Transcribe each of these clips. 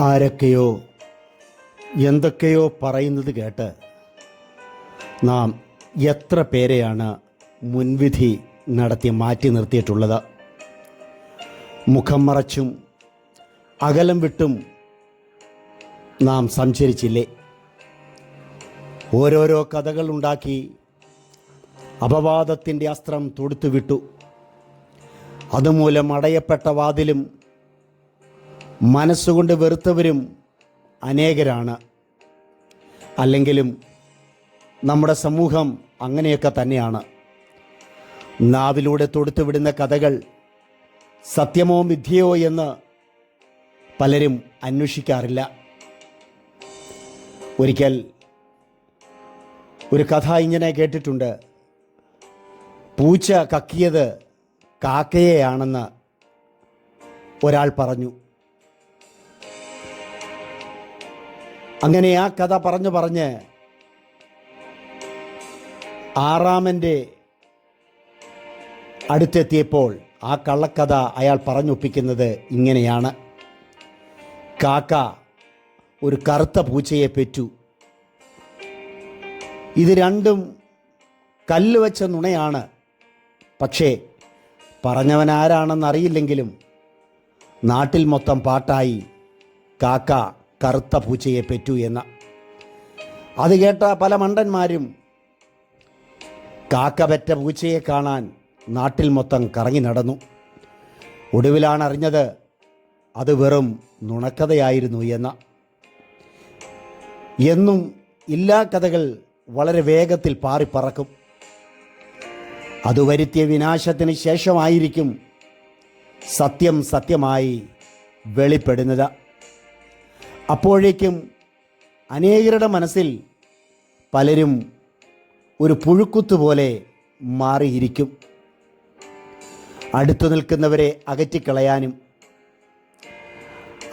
ആരൊക്കെയോ എന്തൊക്കെയോ പറയുന്നത് കേട്ട് നാം എത്ര പേരെയാണ് മുൻവിധി നടത്തി മാറ്റി നിർത്തിയിട്ടുള്ളത്? മുഖം മറച്ചും അകലം വിട്ടും നാം സഞ്ചരിച്ചില്ലേ ഓരോരോ കഥകൾ ഉണ്ടാക്കി അപവാദത്തിന്റെ അസ്ത്രം തൊടുത്തു വിട്ടു അതുമൂലം അടയപ്പെട്ട വാതിലും മനസ്സുകൊണ്ട് വെറുത്തവരും അനേകരാണ്. അല്ലെങ്കിലും നമ്മുടെ സമൂഹം അങ്ങനെയൊക്കെ തന്നെയാണ്. നാവിലൂടെ തൊടുത്തുവിടുന്ന കഥകൾ സത്യമോ മിഥ്യയോ എന്ന് പലരും അന്വേഷിക്കാറില്ല. ഒരിക്കൽ ഒരു കഥ ഇങ്ങനെ കേട്ടിട്ടുണ്ട്. പൂച്ച കക്കിയത് കാക്കയെയാണെന്ന് ഒരാൾ പറഞ്ഞു. അങ്ങനെ ആ കഥ പറഞ്ഞു പറഞ്ഞ് ആറാമന്റെ അടുത്തെത്തിയപ്പോൾ ആ കള്ളക്കഥ അയാൾ പറഞ്ഞൊപ്പിക്കുന്നത് ഇങ്ങനെയാണ്. കാക്ക ഒരു കറുത്ത പൂച്ചയെ പെറ്റു. ഇത് രണ്ടും കല്ല് വെച്ച നുണയാണ്. പക്ഷേ പറഞ്ഞവൻ ആരാണെന്നറിയില്ലെങ്കിലും നാട്ടിൽ മൊത്തം പാട്ടായി കാക്ക കറുത്ത പൂച്ചയെ പെറ്റു എന്ന. അത് കേട്ട പല മണ്ടന്മാരും കാക്ക പെറ്റ പൂച്ചയെ കാണാൻ നാട്ടിൽ മൊത്തം കറങ്ങി നടന്നു. ഒടുവിലാണ് അറിഞ്ഞത് അത് വെറും നുണക്കഥയായിരുന്നു എന്ന. എന്നും എല്ലാ കഥകൾ വളരെ വേഗത്തിൽ പാറിപ്പറക്കും അത് വരുത്തിയ വിനാശത്തിന് ശേഷമായിരിക്കും സത്യം സത്യമായി വെളിപ്പെടുന്നത്. അപ്പോഴേക്കും അനേകരുടെ മനസ്സിൽ പലരും ഒരു പുഴുക്കുത്ത് പോലെ മാറിയിരിക്കും. അടുത്തു നിൽക്കുന്നവരെ അകറ്റിക്കളയാനും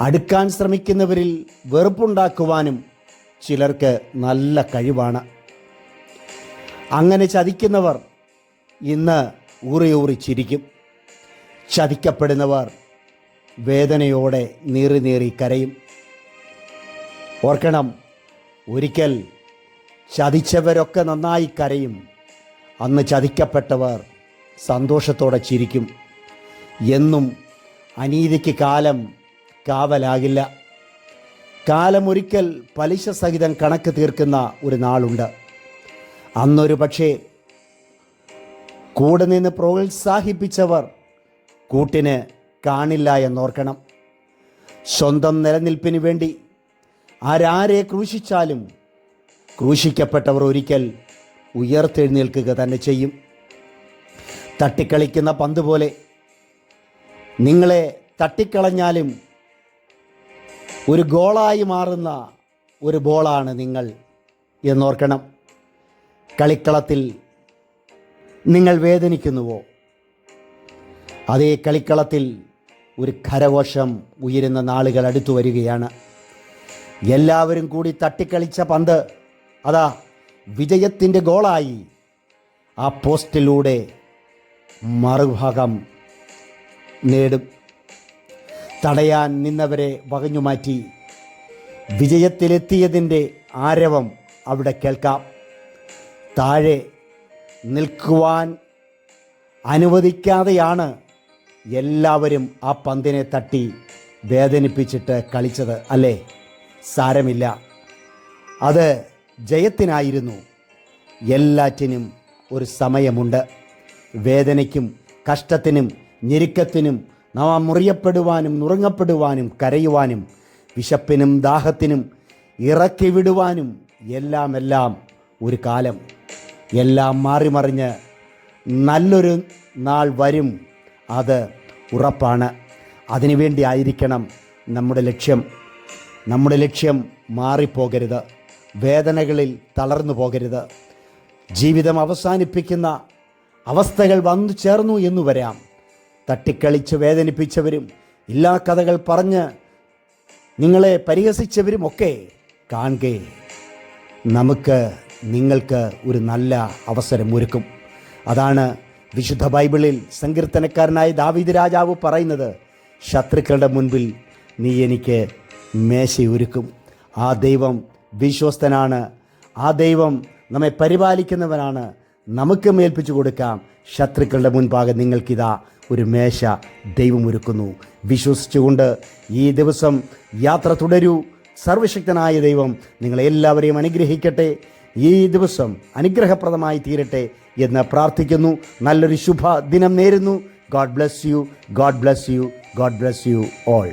അടുക്കാൻ ശ്രമിക്കുന്നവരിൽ വെറുപ്പുണ്ടാക്കുവാനും ചിലർക്ക് നല്ല കഴിവാണ്. അങ്ങനെ ചതിക്കുന്നവർ ഇന്ന് ഊറിയൂറി ചിരിക്കും. ചതിക്കപ്പെടുന്നവർ വേദനയോടെ നീറി നീറി കരയും. ഓർക്കണം ഒരിക്കൽ ചതിച്ചവരൊക്കെ നന്നായി കരയും. അന്ന് ചതിക്കപ്പെട്ടവർ സന്തോഷത്തോടെ ചിരിക്കും. എന്നും അനീതിക്ക് കാലം കാവലാകില്ല. കാലം ഒരിക്കൽ പലിശ സഹിതം കണക്ക് തീർക്കുന്ന ഒരു നാളുണ്ട്. അന്നൊരു പക്ഷേ കൂടെ നിന്ന് പ്രോത്സാഹിപ്പിച്ചവർ കൂട്ടിന് കാണില്ല എന്നോർക്കണം. സ്വന്തം നിലനിൽപ്പിന് വേണ്ടി ആരാരെ ക്രൂശിച്ചാലും ക്രൂശിക്കപ്പെട്ടവർ ഒരിക്കൽ ഉയർത്തെഴുന്നേൽക്കുക തന്നെ ചെയ്യും. തട്ടിക്കളിക്കുന്ന പന്ത് പോലെ നിങ്ങളെ തട്ടിക്കളഞ്ഞാലും ഒരു ഗോളായി മാറുന്ന ഒരു ബോളാണ് നിങ്ങൾ എന്നോർക്കണം. കളിക്കളത്തിൽ നിങ്ങൾ വേദനിക്കുന്നുവോ? അതേ കളിക്കളത്തിൽ ഒരു കരഘോഷം ഉയരുന്ന നാളുകൾ അടുത്തു വരികയാണ്. എല്ലാവരും കൂടി തട്ടിക്കളിച്ച പന്ത് അതാ വിജയത്തിന്റെ ഗോളായി. ആ പോസ്റ്റിലൂടെ മറുഭാഗം നേടും. തടയാൻ നിന്നവരെ വകഞ്ഞുമാറ്റി വിജയത്തിലെത്തിയതിന്റെ ആരവം അവിടെ കേൾക്കാം. താഴെ നിൽക്കുവാൻ അനുവദിക്കാതെയാണ് എല്ലാവരും ആ പന്തിനെ തട്ടി വേദനിപ്പിച്ചിട്ട് കളിച്ചത് അല്ലേ? സാരമില്ല. അത് ജയത്തിനായിരുന്നു. എല്ലാറ്റിനും ഒരു സമയമുണ്ട്. വേദനയ്ക്കും കഷ്ടത്തിനും ഞെരുക്കത്തിനും നാം മുറിയപ്പെടുവാനും നുറുങ്ങപ്പെടുവാനും കരയുവാനും വിശപ്പിനും ദാഹത്തിനും ഇറക്കി വിടുവാനും എല്ലാം എല്ലാം ഒരു കാലം. എല്ലാം മാറിമറിഞ്ഞ് നല്ലൊരു നാൾ വരും. അത് ഉറപ്പാണ്. അതിനുവേണ്ടി ആയിരിക്കണം നമ്മുടെ ലക്ഷ്യം. നമ്മുടെ ലക്ഷ്യം മാറിപ്പോകരുത്. വേദനകളിൽ തളർന്നു പോകരുത്. ജീവിതം അവസാനിപ്പിക്കുന്ന അവസ്ഥകൾ വന്നു ചേർന്നു എന്ന് വരാം. തട്ടിക്കളിച്ച് വേദനിപ്പിച്ചവരും ഇല്ലാ കഥകൾ പറഞ്ഞ് നിങ്ങളെ പരിഹസിച്ചവരും ഒക്കെ കാണുക. നമുക്ക് നിങ്ങൾക്ക് ഒരു നല്ല അവസരം ഒരുക്കും. അതാണ് വിശുദ്ധ ബൈബിളിൽ സങ്കീർത്തനക്കാരനായ ദാവീദ് രാജാവ് പറയുന്നത്. ശത്രുക്കളുടെ മുൻപിൽ നീ എനിക്ക് മേശയൊരുക്കും ആ ദൈവം വിശ്വസ്തനാണ്. ആ ദൈവം നമ്മെ പരിപാലിക്കുന്നവനാണ്. നമുക്ക് മേൽപ്പിച്ചു കൊടുക്കാം. ശത്രുക്കളുടെ മുൻപാകെ നിങ്ങൾക്കിതാ ഒരു മേശ ദൈവം ഒരുക്കുന്നു. വിശ്വസിച്ചുകൊണ്ട് ഈ ദിവസം യാത്ര തുടരൂ. സർവശക്തനായ ദൈവം നിങ്ങളെല്ലാവരെയും അനുഗ്രഹിക്കട്ടെ. ഈ ദിവസം അനുഗ്രഹപ്രദമായി തീരട്ടെ എന്ന് പ്രാർത്ഥിക്കുന്നു. നല്ലൊരു ശുഭ ദിനം നേരുന്നു. God bless you. God bless you. God bless you all.